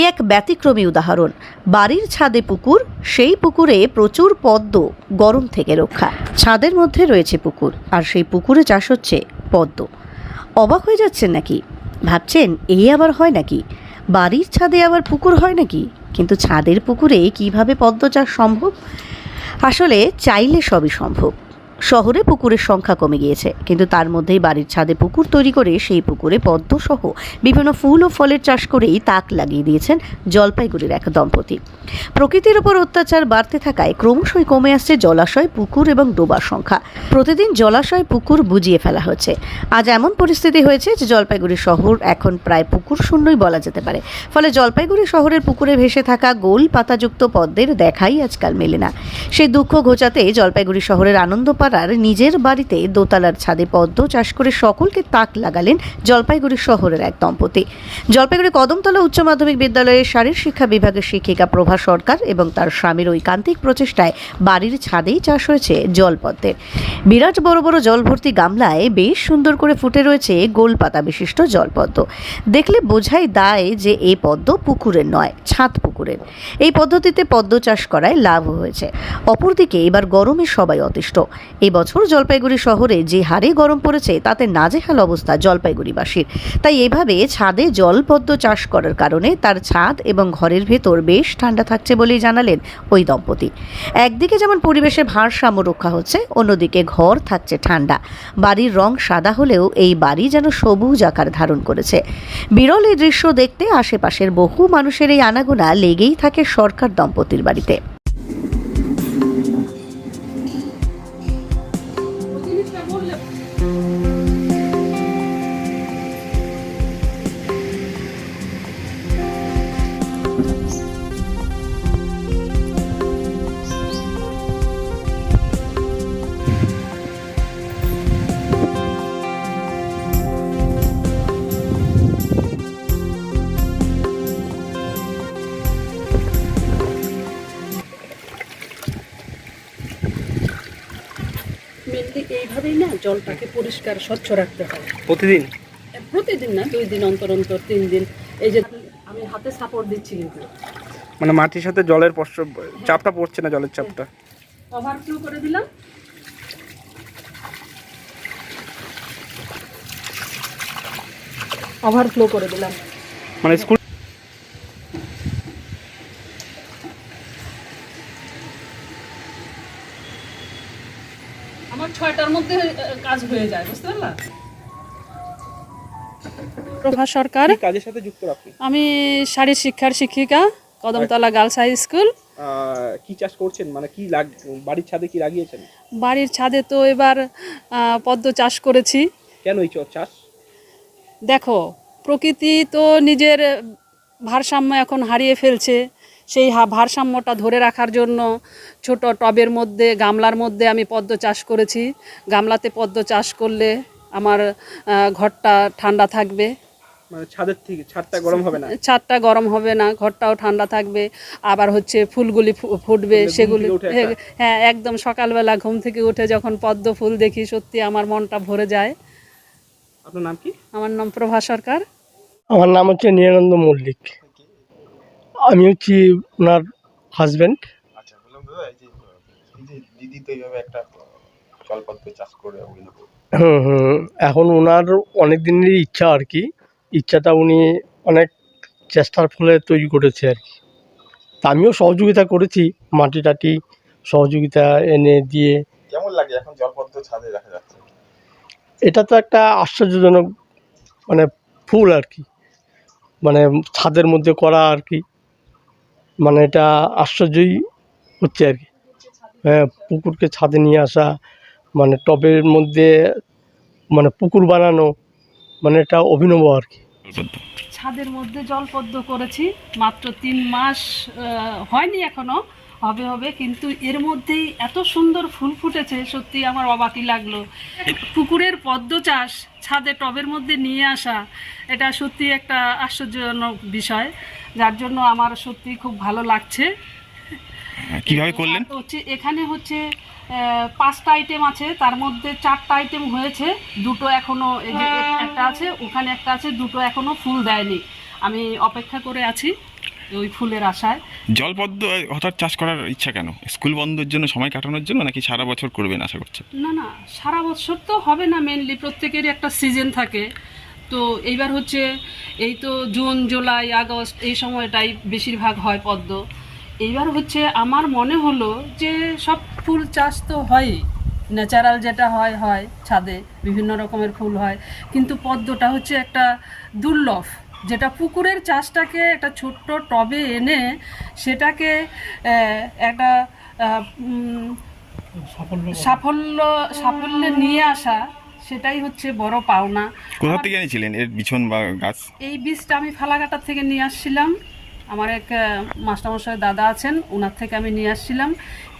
এ এক ব্যতিক্রমী উদাহরণ। বাড়ির ছাদে পুকুর, সেই পুকুরে প্রচুর পদ্ম, গরম থেকে রক্ষা। ছাদের মধ্যে রয়েছে পুকুর, আর সেই পুকুরে চাষ হচ্ছে পদ্ম। অবাক হয়ে যাচ্ছেন নাকি? ভাবছেন এই আবার হয় নাকি? বাড়ির ছাদে আবার পুকুর হয় নাকি? কিন্তু ছাদের পুকুরে কীভাবে পদ্ম চাষ সম্ভব? আসলে চাইলে সবই সম্ভব। শহরে পুকুরের সংখ্যা কমে গিয়েছে। কিন্তু তার মধ্যেই বাড়ির ছাদে পুকুর তৈরি করে সেই পুকুরে পদ্মসহ বিভিন্ন ফুল ও ফলের চাষ করেই তাক লাগিয়ে দিয়েছেন জলপাইগুড়ির এক দম্পতি। প্রকৃতির ওপর অত্যাচার বাড়তে থাকায় ক্রমশই কমে আসছে জলাশয়, পুকুর এবং ডোবার সংখ্যা। প্রতিদিন জলাশয়, পুকুর বুজিয়ে ফেলা হচ্ছে। আজ এমন পরিস্থিতি হয়েছে যে জলপাইগুড়ি শহর এখন প্রায় পুকুর শূন্যই বলা যেতে পারে। ফলে জলপাইগুড়ি শহরের পুকুরে ভেসে থাকা গোল পাতাযুক্ত পদ্মের দেখাই আজকাল মেলে না। সেই দুঃখ ঘোচাতে জলপাইগুড়ি শহরের আনন্দপাড়ার নিজের বাড়িতে দোতলার ছাদে পদ্ম চাষ করে সকলকে তাক লাগালেন জলপাইগুড়ি শহরের এক দম্পতি। জলপাইগুড়ি কদমতলা উচ্চ মাধ্যমিক বিদ্যালয়ের শারীর শিক্ষা বিভাগের শিক্ষিকা প্রভা সরকার এবং তার স্বামীর ঐকান্তিক প্রচেষ্টায় বাড়ির ছাদেই চাষ হয়েছে জলপদ্মের। বিরাট বড় বড় জল ভর্তি গামলায় বেশ সুন্দর করে ফুটে রয়েছে গোল পাতা বিশিষ্ট জলপদ্ম। দেখলে বোঝাই দায় যে এই পদ্ম পুকুরের নয়, ছাদ পুকুরের। এই পদ্ধতিতে পদ্ম চাষ করায় লাভ হয়েছে। অপরদিকে এবার গরমে সবাই অতিষ্ঠ। এই বছর জলপাইগুড়ি শহরে যে হারে গরম পড়েছে, তাতে নাজেহাল অবস্থা জলপাইগুড়িবাসীর। তাই এভাবে ছাদে জলপদ্ম চাষ করার কারণে তার ছাদ এবং ঘরের ভেতর বেশ ঠান্ডা থাকছে বলেই জানালেন ওই দম্পতি। একদিকে যেমন পরিবেশের ভারসাম্য রক্ষা হচ্ছে, অন্যদিকে ঘর থাকছে ঠান্ডা। বাড়ির রং সাদা হলেও এই বাড়ি যেন সবুজ আকার ধারণ করেছে। বিরল এই দৃশ্য দেখতে আশেপাশের বহু মানুষের এই আনাগোনা লেগেই থাকে সরকার দম্পতির বাড়িতে। মেনলি এইভাবেই না জলটাকে পরিষ্কার স্বচ্ছ রাখতে হয়। প্রতিদিন? প্রতিদিন না দুই দিন অন্তর অন্তর তিন দিন। এই যে আমি হাতে সাপোর্ট দিচ্ছি কিন্তু। মানে মাটির সাথে জলের চাপটা পড়ছে না জলের চাপটা? ওভারফ্লো করে দিলাম। ওভারফ্লো করে দিলাম। মানে স্কুল আমার ছয়টার মধ্যে কাজ হয়ে যায় বুঝতে পারলা? প্রভা সরকার কাজের সাথে যুক্ত আপনি? আমি শারীর শিক্ষার শিক্ষিকা কদমতলা গার্লস হাই স্কুল। কি চাষ করছেন? মানে কি লাগ বাড়ির ছাদে কি লাগিয়েছেন? বাড়ির ছাদে তো এবার পদ্ম চাষ করেছি। কেন এই চাষ? দেখো প্রকৃতি তো নিজের ভারসাম্য এখন হারিয়ে ফেলছে। সেই হা- ভারসাম্যটা ধরে রাখার জন্য ছোট টবের মধ্যে গামলার মধ্যে আমি পদ্ম চাষ করেছি। গামলাতে পদ্ম চাষ করলে আমার ঘরটা ঠান্ডা থাকবে। মানে ছাদের থেকে ছাদটা গরম হবে না? ছাদটা গরম হবে না ঘরটাও ঠান্ডা থাকবে। আবার হচ্ছে ফুলগুলি ফুটবে সেগুলি হ্যাঁ একদম সকালবেলা ঘুম থেকে উঠে যখন পদ্ম ফুল দেখি সত্যি আমার মনটা ভরে যায়। আপনার নাম কি? আমার নাম প্রভা সরকার। আমার নাম হচ্ছে নিরানন্দ মল্লিক। আমি হচ্ছি ওনার হাজব্যান্ড আচ্ছা বললাম দাদা এই যে এই যে দিদি তো এইভাবে একটা জলপদ্ম চাষ করে অভিনয় হুম হুম এখন ওনার অনেক দিনেরই ইচ্ছা আর কি। ইচ্ছাটা উনি অনেক চেষ্টার ফলে তৈরি করেছে আর কি। তা আমিও সহযোগিতা করেছি মাটি টাটি সহযোগিতা এনে দিয়ে। কেমন লাগে এখন জলপদ্ম ছাদে দেখা যাচ্ছে? এটা তো একটা আশ্চর্যজনক মানে ফুল আর কি। মানে ছাদের মধ্যে করা আর কি। মানে এটা আশ্চর্যই হচ্ছে আর কি। হ্যাঁ পুকুরকে ছাদে নিয়ে আসা মানে টবের মধ্যে মানে পুকুর বানানো মানে এটা অভিনব আর কি। ছাদের মধ্যে জলপদ্ম করেছি, মাত্র তিন মাস হয়নি এখনও। হবে হবে কিন্তু এর মধ্যেই এত সুন্দর ফুল ফুটেছে সত্যি আমার অবাকই লাগল। পুকুরের পদ্ম চাষ ছাদে টবের মধ্যে নিয়ে আসা এটা সত্যি একটা আশ্চর্যজনক বিষয় যার জন্য আমার সত্যি খুব ভালো লাগছে। কীভাবে করলেন? হচ্ছে এখানে হচ্ছে পাঁচটা আইটেম আছে তার মধ্যে চারটা আইটেম হয়েছে দুটো এখনও একটা আছে ওখানে একটা আছে দুটো এখনও ফুল দেয়নি। আমি অপেক্ষা করে আছি। ওই ফুলের আশায়। জলপদ্ম হঠাৎ চাষ করার ইচ্ছা কেন? স্কুল বন্ধের জন্য সময় কাটানোর জন্য নাকি সারা বছর করবেন আশা করছেন? না না সারা বছর তো হবে না মেনলি প্রত্যেকেরই একটা সিজন থাকে। তো এইবার হচ্ছে এই তো জুন জুলাই আগস্ট এই সময়টাই বেশিরভাগ হয় পদ্ম। এইবার হচ্ছে আমার মনে হলো যে সব ফুল চাষ তো হয়ই। ন্যাচারাল যেটা হয় হয় ছাদে বিভিন্ন রকমের ফুল হয়। কিন্তু পদ্মটা হচ্ছে একটা দুর্লভ। যেটা পুকুরের চাষটাকে একটা ছোট্ট টবে এনে সেটাকে একটা সাফল্য সাফল্যে নিয়ে আসা সেটাই হচ্ছে বড় পাওনা। কোথা থেকে এনেছিলেন এর বিছন বা গাছ? এই বীজটা আমি ফালাকাটার থেকে নিয়ে আসছিলাম। আমার এক মাস্টারমশাই দাদা আছেন ওনার থেকে আমি নিয়ে আসছিলাম।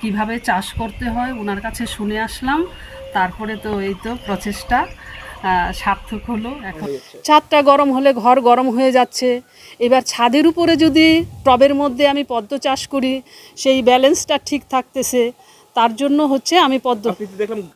কীভাবে চাষ করতে হয় ওনার কাছে শুনে আসলাম। তারপরে তো এই তো প্রচেষ্টা। সার্থক হলো এখন। ছাদটা গরম হলে ঘর গরম হয়ে যাচ্ছে। এবার ছাদের উপরে যদি টবের মধ্যে আমি পদ্ম চাষ করি সেই ব্যালেন্সটা ঠিক থাকতেছে। তার জন্য হচ্ছে আমি পদ্ম দেখলাম